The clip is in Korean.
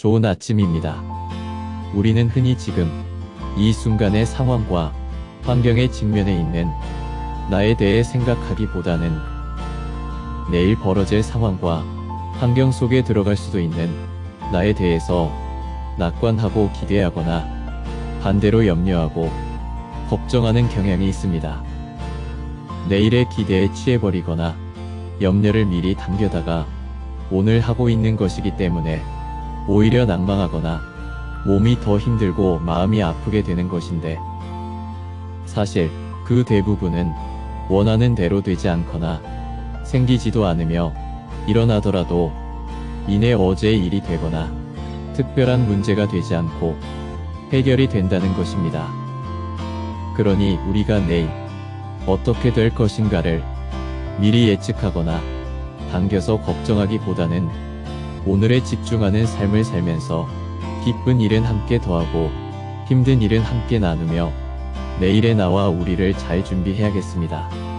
좋은 아침입니다. 우리는 흔히 지금 이 순간의 상황과 환경에 직면해 있는 나에 대해 생각하기보다는 내일 벌어질 상황과 환경 속에 들어갈 수도 있는 나에 대해서 낙관하고 기대하거나 반대로 염려하고 걱정하는 경향이 있습니다. 내일의 기대에 취해버리거나 염려를 미리 당겨다가 오늘 하고 있는 것이기 때문에 오히려 낭망하거나 몸이 더 힘들고 마음이 아프게 되는 것인데 사실 그 대부분은 원하는 대로 되지 않거나 생기지도 않으며 일어나더라도 이내 어제의 일이 되거나 특별한 문제가 되지 않고 해결이 된다는 것입니다. 그러니 우리가 내일 어떻게 될 것인가를 미리 예측하거나 당겨서 걱정하기보다는 오늘에 집중하는 삶을 살면서 기쁜 일은 함께 더하고 힘든 일은 함께 나누며 내일의 나와 우리를 잘 준비해야겠습니다.